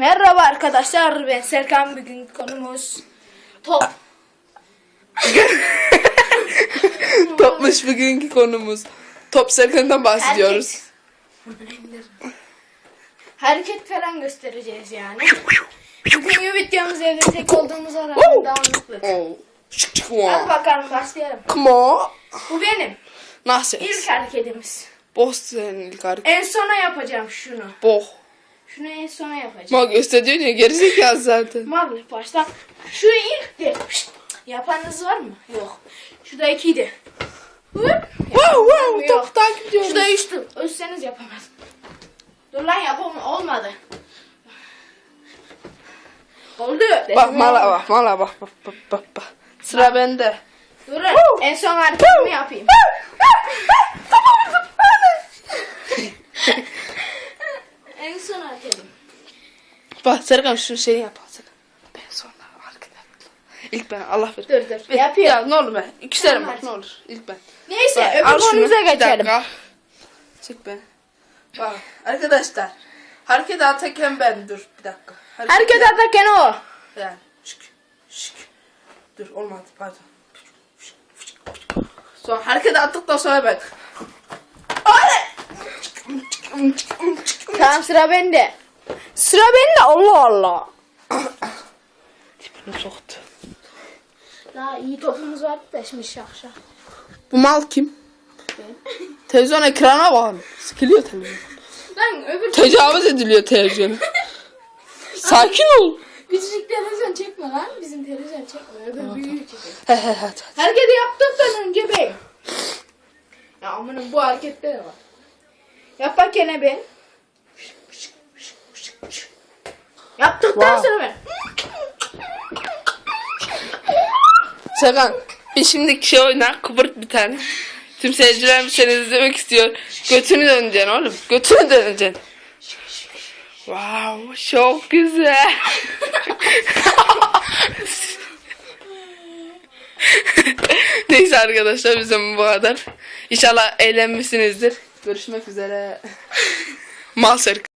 Merhaba arkadaşlar ben Serkan bugün konumuz top. Topmuş bugünkü konumuz. Top Serkan'dan bahsediyoruz. Hareket falan göstereceğiz yani. Bugünkü videomuz evde tek olduğumuz arada dağınıklık. Çık çık Hadi wow. bakalım başlayalım. Come on. Bu benim Nasıl? ilk hareketimiz. Boh senin ilk hareket. En sona yapacağım şunu. Boh. Şunu en sona yapacağım. Ma gösteriyor ya gerizekalı zaten. Mal baştan. Şu ilkti. Şşt, Yapanınız var mı? Yok. Şu da ikiydi. Hop. Wow wow top takip ediyoruz. Şu da üçtü. Ölseniz yapamaz. Dur lan yapam olmadı. Oldu. Bak mala bak mala bak bak bak bak. bak. Sıra bende. Durun. En son hareketimi yapayım. en son hareketim. Bak Serkan şu şeyi yap. Serkan. Ben sonra hareket et. İlk ben Allah ver. Dur dur. Bir- Yapıyorum. Ya ne olur be. İkişerim Tamam, bak ne olur. İlk ben. Neyse Bak, öbür şunu. konumuza geçelim. Çek beni. Bak arkadaşlar. Hareket atarken ben dur bir dakika. Hareket atarken o. Yani şık şık. Dur olmadı pardon. Sonra hareket attıktan sonra ben. Tamam sıra bende. Sıra bende Allah Allah. Tipini soktu. Daha iyi topumuz vardı da şimdi şak şak. Bu mal kim? Televizyon ekrana bakın. Sıkılıyor televizyon. Lan öbür Tecavüz ediliyor televizyon. Sakin ol. küçücük televizyon çekme lan. Bizim televizyon çekme. Öbür büyüğü çekiyor. He he he. Hareketi yaptıktan önce ben. Ya amanın bu harekette de var. Yap bak gene ben. Yaptıktan Wow. sonra ben. Serkan bir şimdi şey oyna kıvırt bir tane. Tüm seyirciler seni izlemek istiyor. Götünü döneceksin oğlum. Götünü döneceksin. Wow çok güzel. Neyse arkadaşlar bizim bu kadar. İnşallah eğlenmişsinizdir. Görüşmek üzere. Mal Serkan.